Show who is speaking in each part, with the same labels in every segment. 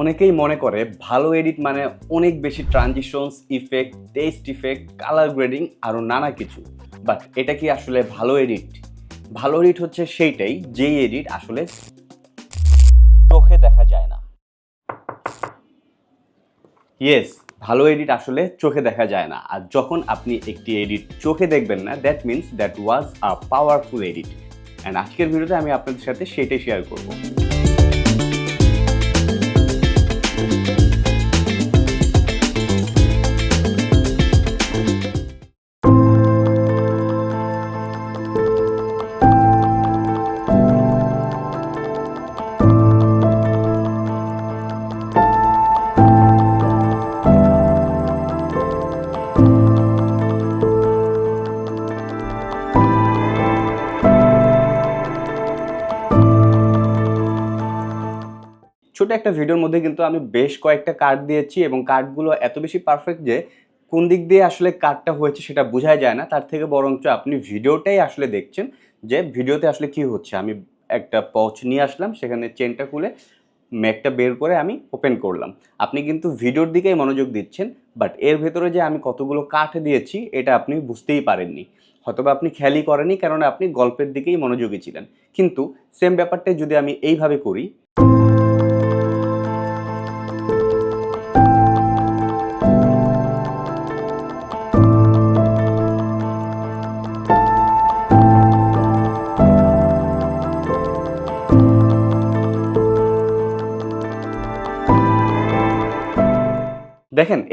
Speaker 1: অনেকেই মনে করে ভালো এডিট মানে অনেক বেশি transitions effect test effect colour grading আরও নানা কিছু। বাট এটা কি আসলে ভালো এডিট ভালো এডিট হচ্ছে সেইটাই, যেই এডিট আসলে চোখে দেখা যায় না। ইয়েস ভালো এডিট আসলে চোখে দেখা যায় না। আর যখন আপনি একটি এডিট চোখে দেখবেন না that means that was a powerful edit and আজকের ভিডিওতে আমি আপনাদের সাথে সেটাই শেয়ার করব। ছোট একটা ভিডিওর মধ্যে কিন্তু আমি বেশ কয়েকটা কার্ড দিয়েছি এবং কার্ডগুলো এত বেশি পারফেক্ট যে কোন দিক দিয়ে আসলে কার্ডটা হয়েছে সেটা বোঝা যায় না। তার থেকে বরঞ্চ আপনি ভিডিওটাই আসলে দেখছেন যে ভিডিওতে আসলে কি হচ্ছে। আমি একটা পচ নিয়ে আসলাম, সেখানে চেনটা খুলে ম্যাকটা বের করে আমি ওপেন করলাম। আপনি কিন্তু ভিডিওর দিকেই মনোযোগ দিচ্ছেন বাট এর ভেতরে যে আমি কতগুলো কাঠ দিয়েছি, এটা আপনি বুঝতেই পারেননি। হয়তোবা আপনি খেয়ালই করেনি কারণ আপনি গল্পের দিকেই মনোযোগী ছিলেন। কিন্তু সেম ব্যাপারটাই যদি আমি এইভাবে করি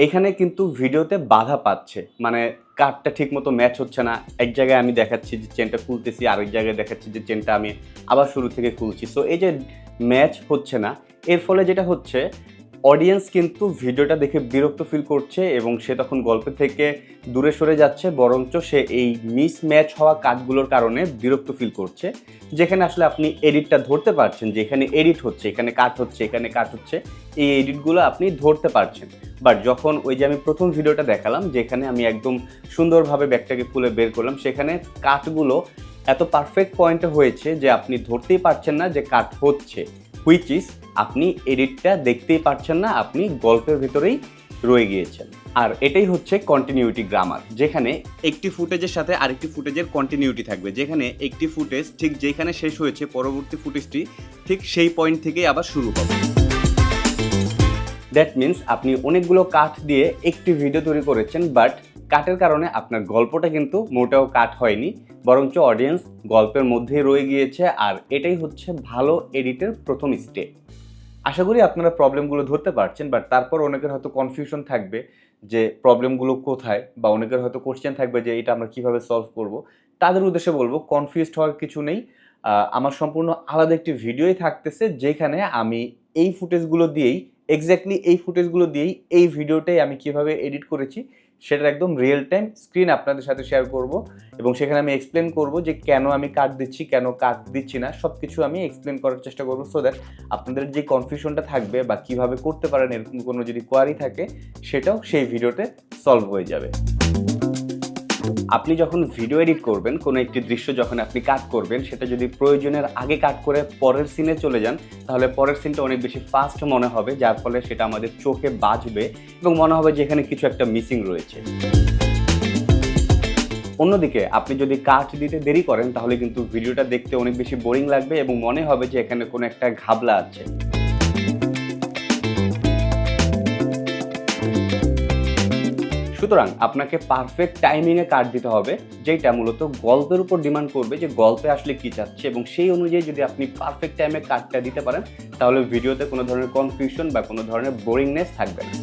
Speaker 1: এখানে কিন্তু ভিডিওতে বাধা পাচ্ছে। মানে কার্ডটা ঠিক মতো ম্যাচ হচ্ছে না। এক জায়গায় আমি দেখাচ্ছি যে চেনটা খুলতেছি, আরেক জায়গায় দেখাচ্ছি যে চেনটা আমি আবার শুরু থেকে খুলছি। সো এই যে ম্যাচ হচ্ছে না, এর ফলে যেটা হচ্ছে অডিয়েন্স কিন্তু ভিডিওটা দেখে বিরক্ত ফিল করছে এবং সে তখন গল্প থেকে দূরে সরে যাচ্ছে, বরঞ্চ সে এই মিস ম্যাচ হওয়া কাজগুলোর কারণে বিরক্ত ফিল করছে। যেখানে আসলে আপনি এডিটটা ধরতে পারছেন যে এখানে এডিট হচ্ছে, এখানে কাট হচ্ছে, এখানে কাট হচ্ছে, এই এডিটগুলো আপনি ধরতে পারছেন। বাট যখন ওই যে আমি প্রথম ভিডিওটা দেখালাম, যেখানে আমি একদম সুন্দরভাবে ব্যাগটাকে খুলে বের করলাম, সেখানে কাটগুলো এত পারফেক্ট পয়েন্টে হয়েছে যে আপনি ধরতেই পারছেন না যে কাট হচ্ছে হুইচ ইজ আপনি এডিটটা দেখতেই পারছেন না, আপনি গল্পের ভেতরেই রয়ে গিয়েছেন। আর এটাই হচ্ছে কন্টিনিউটি গ্রামার যেখানে একটি ফুটেজের সাথে আরেকটি ফুটেজের কন্টিনিউটি থাকবে, যেখানে একটি ফুটেজ ঠিক যেখানে শেষ হয়েছে, পরবর্তী ফুটেজটি ঠিক সেই পয়েন্ট থেকেই আবার শুরু হবে। দ্যাট মিন্স আপনি অনেকগুলো কাঠ দিয়ে একটি ভিডিও তৈরি করেছেন বাট কাটের কারণে আপনার গল্পটা কিন্তু মোটেও কাট হয়নি, বরঞ্চ অডিয়েন্স গল্পের মধ্যেই রয়ে গিয়েছে, আর এটাই হচ্ছে ভালো এডিটের প্রথম স্টেপ আশা করি আপনারা প্রবলেমগুলো ধরতে পারছেন বাট তারপর অনেকের হয়তো কনফিউশন থাকবে যে প্রবলেমগুলো কোথায় বা অনেকের হয়তো কোশ্চেন থাকবে যে এটা আমরা কীভাবে সলভ করব। তাদের উদ্দেশ্যে বলব কনফিউজড হওয়ার কিছু নেই। আমার সম্পূর্ণ আলাদা একটি ভিডিওই থাকতেছে, যেখানে আমি এই ফুটেজগুলো দিয়েই এক্স্যাক্টলি এই ফুটেজগুলো দিয়েই এই ভিডিওটাই আমি কীভাবে এডিট করেছি। সেটার একদম রিয়েল টাইম স্ক্রিন আপনাদের সাথে শেয়ার করব এবং সেখানে আমি এক্সপ্লেন করব যে কেন আমি কাট দিচ্ছি, কেন কাট দিচ্ছি না সব কিছু আমি এক্সপ্লেন করার চেষ্টা করব সো দ্যাট আপনাদের যে কনফিউশনটা থাকবে বা কীভাবে করতে পারেন এরকম কোনো যদি কোয়ারি থাকে, সেটাও সেই ভিডিওতে সলভ হয়ে যাবে। আপনি যখন ভিডিও এডিট করবেন, কোনো একটি দৃশ্য যখন আপনি কাট করবেন, সেটা যদি প্রয়োজনের আগে কাট করে পরের সিনে চলে যান, তাহলে পরের সিনটা অনেক বেশি ফাস্ট মনে হবে, যার ফলে সেটা আমাদের চোখে বাজবে এবং মনে হবে যে এখানে কিছু একটা মিসিং রয়েছে। অন্যদিকে আপনি যদি কাট দিতে দেরি করেন, তাহলে কিন্তু ভিডিওটা দেখতে অনেক বেশি বোরিং লাগবে এবং মনে হবে যে এখানে কোনো একটা ঘাবলা আছে। সুতরাং আপনাকে পারফেক্ট টাইমিংয়ে কার্ড দিতে হবে যেটা মূলত গল্পের উপর ডিমান্ড করবে যে গল্পে আসলে কি চাচ্ছে এবং সেই অনুযায়ী যদি আপনি পারফেক্ট টাইমে কার্ডটা দিতে পারেন, তাহলে ভিডিওতে কোনো ধরনের কনফিউশন বা কোনো ধরনের বোরিংনেস থাকবে না।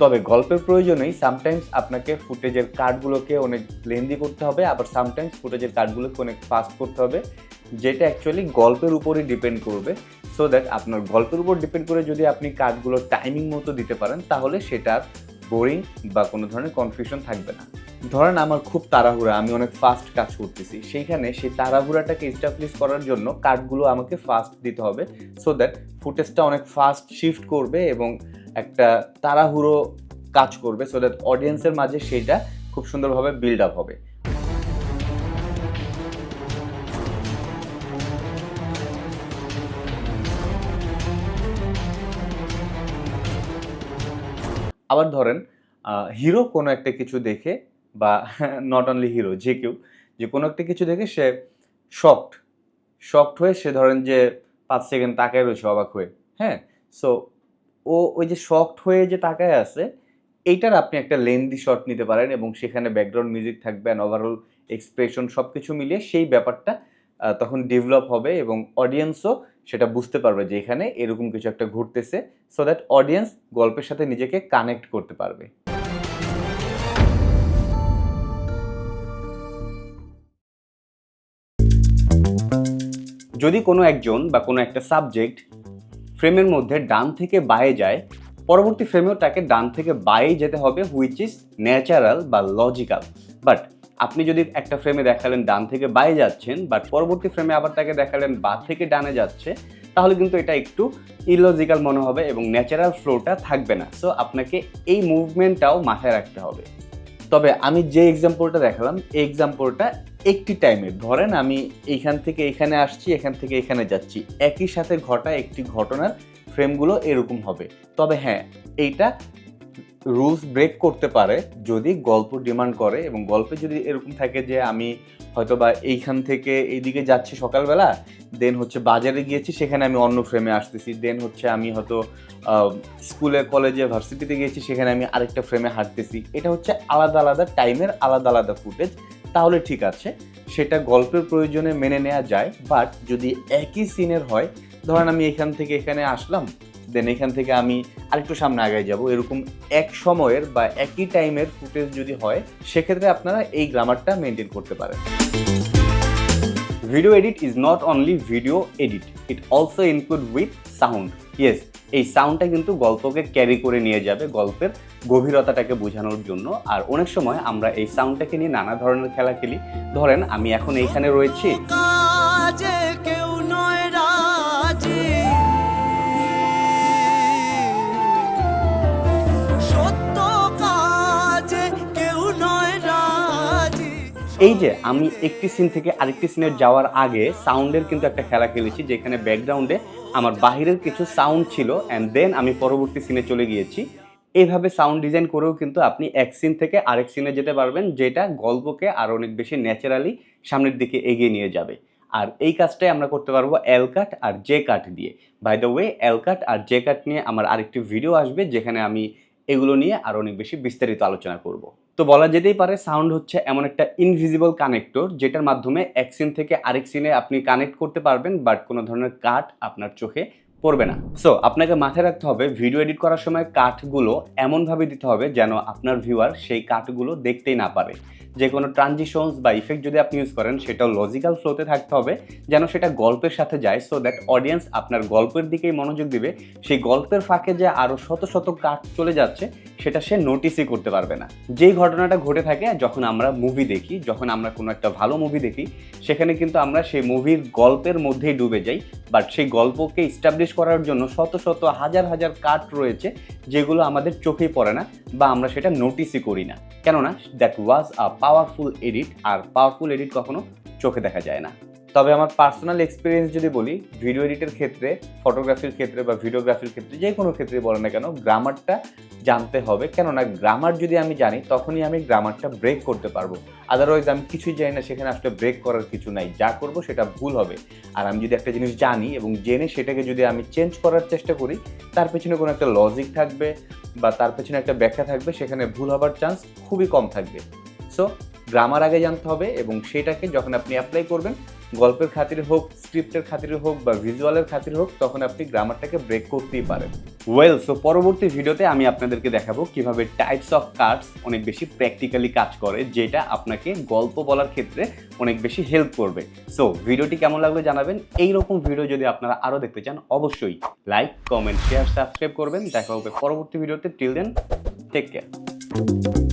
Speaker 1: তবে গল্পের প্রয়োজনেই সামটাইমস আপনাকে ফুটেজের কার্ডগুলোকে অনেক লেন্দি করতে হবে, আবার সামটাইমস ফুটেজের কার্ডগুলোকে অনেক ফাস্ট করতে হবে। যেটা অ্যাকচুয়ালি গল্পের উপরই ডিপেন্ড করবে সো দ্যাট আপনার গল্পের উপর ডিপেন্ড করে যদি আপনি কার্ডগুলো টাইমিং মতো দিতে পারেন, তাহলে সেটার বোরিং বা কোনো ধরনের কনফিউশন থাকবে না। ধরেন আমার খুব তাড়াহুড়া, আমি অনেক ফাস্ট কাজ করতেছি, সেইখানে সেই তাড়াহুড়াটাকে এস্টাবলিশ করার জন্য কার্ডগুলো আমাকে ফাস্ট দিতে হবে সো দ্যাট ফুটেজটা অনেক ফাস্ট শিফট করবে এবং একটা তাড়াহুড়ো কাজ করবে সো দ্যাট অডিয়েন্সের মাঝে সেইটা খুব সুন্দরভাবে বিল্ড আপ হবে। আবার ধরেন হিরো কোনো একটা কিছু দেখে বা নট অনলি হিরো যে কেউ, যে কোনো একটা কিছু দেখে সে শকড শকড হয়ে সে ধরেন যে পাঁচ সেকেন্ড তাকায় রয়েছে অবাক হয়ে হ্যাঁ? সো ও ওই যে শকড হয়ে যে তাকায় আছে, এইটার আপনি একটা লেন্দি শট নিতে পারেন এবং সেখানে ব্যাকগ্রাউন্ড মিউজিক থাকবে অ্যান্ড ওভারঅল এক্সপ্রেশন সব কিছু মিলিয়ে সেই ব্যাপারটা তখন ডেভেলপ হবে এবং অডিয়েন্সও সেটা বুঝতে পারবে যে এখানে এরকম কিছু একটা ঘুরতেছে সো দ্যাট অডিয়েন্স গল্পের সাথে নিজেকে কানেক্ট করতে পারবে। যদি কোনো একজন বা কোনো একটা সাবজেক্ট ফ্রেমের মধ্যে ডান থেকে বায়ে যায়, পরবর্তী ফ্রেমেও তাকে ডান থেকে বায়ে যেতে হবে হুইচ ইজ ন্যাচারাল বা লজিক্যাল বাট আপনি যদি একটা ফ্রেমে দেখালেন ডান থেকে বায়ে যাচ্ছেন বাট পরবর্তী ফ্রেমে আবার তাকে দেখালেন বা থেকে ডানে যাচ্ছে, তাহলে কিন্তু এটা একটু ইলজিক্যাল মনে হবে এবং ন্যাচারাল ফ্লোটা থাকবে না। সো আপনাকে এই মুভমেন্টটাও মাথায় রাখতে হবে। তবে আমি যে এক্সাম্পলটা দেখালাম, এই এক্সাম্পলটা একটি টাইমে ধরেন আমি এইখান থেকে এখানে আসছি, এখান থেকে এখানে যাচ্ছি। একই সাথে ঘটা একটি ঘটনার ফ্রেমগুলো এরকম হবে। তবে হ্যাঁ এইটা রুলস ব্রেক করতে পারে যদি গল্প ডিমান্ড করে এবং গল্পে যদি এরকম থাকে যে আমি হয়তো বা এইখান থেকে এইদিকে যাচ্ছি সকালবেলা দেন হচ্ছে বাজারে গিয়েছি, সেখানে আমি অন্য ফ্রেমে আসতেছি। দেন হচ্ছে আমি হয়তো স্কুলে কলেজে ভার্সিটিতে গিয়েছি, সেখানে আমি আরেকটা ফ্রেমে হাঁটতেছি। এটা হচ্ছে আলাদা আলাদা টাইমের আলাদা আলাদা ফুটেজ তাহলে ঠিক আছে, সেটা গল্পের প্রয়োজনে মেনে নেওয়া যায়। বাট যদি একই সিনের হয়, ধরেন আমি এখান থেকে এখানে আসলাম দেন এখান থেকে আমি আরেকটু সামনে আগায় যাব। এরকম এক সময়ের বা একই টাইমের ফুটেজ যদি হয়, সেক্ষেত্রে আপনারা এই গ্রামারটা মেনটেন করতে পারেন। Video edit is not only video edit it also include with sound yes এই সাউন্ডটা কিন্তু গল্পকে ক্যারি করে নিয়ে যাবে, গল্পের গভীরতাটাকে বোঝানোর জন্য। আর অনেক সময় আমরা এই সাউন্ডটাকে নিয়ে নানা ধরনের খেলা খেলি। ধরেন, আমি এখন এইখানে রয়েছি। এই যে আমি একটি সিন থেকে আরেকটি সিনে যাওয়ার আগে সাউন্ডের কিন্তু একটা খেলা খেলেছি, যেখানে ব্যাকগ্রাউন্ডে আমার বাহিরের কিছু সাউন্ড ছিল অ্যান্ড দেন আমি পরবর্তী সিনে চলে গিয়েছি। এইভাবে সাউন্ড ডিজাইন করেও কিন্তু আপনি এক সিন থেকে আরেক সিনে যেতে পারবেন, যেটা গল্পকে আরও অনেক বেশি ন্যাচারালি সামনের দিকে এগিয়ে নিয়ে যাবে। আর এই কাজটাই আমরা করতে পারব এল কাট আর জে কাট দিয়ে। By the way L cut R J cut নিয়ে আমার আরেকটি ভিডিও আসবে, যেখানে আমি এগুলো নিয়ে আরও অনেক বেশি বিস্তারিত আলোচনা করব। তো বলা যেতেই পারে সাউন্ড হচ্ছে এমন একটা ইনভিজিবল কানেক্টর যেটার মাধ্যমে এক সিন থেকে আরেক সিনে আপনি কানেক্ট করতে পারবেন বাট কোনো ধরনের কাট আপনার চোখে পড়বে না। সো আপনাকে মাথায় রাখতে হবে ভিডিও এডিট করার সময় কাটগুলো এমনভাবে দিতে হবে যেন আপনার ভিউয়ার সেই কাটগুলো দেখতেই না পারে। যে কোনো ট্রানজিশনস বা ইফেক্ট যদি আপনি ইউজ করেন, সেটাও লজিক্যাল ফ্লোতে থাকতে হবে, যেন সেটা গল্পের সাথে যায় সো দ্যাট অডিয়েন্স আপনার গল্পের দিকেই মনোযোগ দিবে। সেই গল্পের ফাঁকে যে আরও শত শত কাট চলে যাচ্ছে সেটা সে নোটিসই করতে পারবে না। যেই ঘটনাটা ঘটে থাকে, যখন আমরা মুভি দেখি, যখন আমরা কোনো একটা ভালো মুভি দেখি, সেখানে কিন্তু আমরা সেই মুভির গল্পের মধ্যেই ডুবে যাই। বাট সেই গল্পকে ইস্টাবলিশ করার জন্য শত শত, হাজার হাজার কাট রয়েছে, যেগুলো আমাদের চোখেই পড়ে না বা আমরা সেটা নোটিসই করি না। কেননা that was a powerful edit R powerful edit কখনো চোখে দেখা যায় না। তবে আমার পার্সোনাল এক্সপিরিয়েন্স যদি বলি ভিডিও এডিটের ক্ষেত্রে ফটোগ্রাফির ক্ষেত্রে বা ভিডিওগ্রাফির ক্ষেত্রে যে কোনো ক্ষেত্রে বলে না কেন গ্রামারটা জানতে হবে। কেননা গ্রামার যদি আমি জানি, তখনই আমি গ্রামারটা ব্রেক করতে পারব। আদারওয়াইজ আমি কিছুই জানি না, সেখানে আসলে ব্রেক করার কিছু নাই। যা করব সেটা ভুল হবে। আর আমি যদি একটা জিনিস জানি এবং জেনে সেটাকে যদি আমি চেঞ্জ করার চেষ্টা করি, তার পেছনে কোনো একটা লজিক থাকবে বা তার পেছনে একটা ব্যাখ্যা থাকবে, সেখানে ভুল হবার চান্স খুবই কম থাকবে। সো গ্রামার আগে জানতে হবে এবং সেটাকে যখন আপনি অ্যাপ্লাই করবেন গল্পের খাতিরে হোক স্ক্রিপ্টের খাতিরে হোক বা ভিজুয়ালের খাতিরে হোক, তখন আপনি গ্রামারটাকে ব্রেক করতেই পারেন। ওয়েল সো পরবর্তী ভিডিওতে আমি আপনাদেরকে দেখাবো কীভাবে টাইপস অফ কার্ডস অনেক বেশি প্র্যাকটিক্যালি কাজ করে, যেটা আপনাকে গল্প বলার ক্ষেত্রে অনেক বেশি হেল্প করবে। সো ভিডিওটি কেমন লাগল জানাবেন। এই রকম ভিডিও যদি আপনারা আরও দেখতে চান, অবশ্যই লাইক কমেন্ট শেয়ার সাবস্ক্রাইব করবেন। দেখা হবে পরবর্তী ভিডিওতে। Till then take care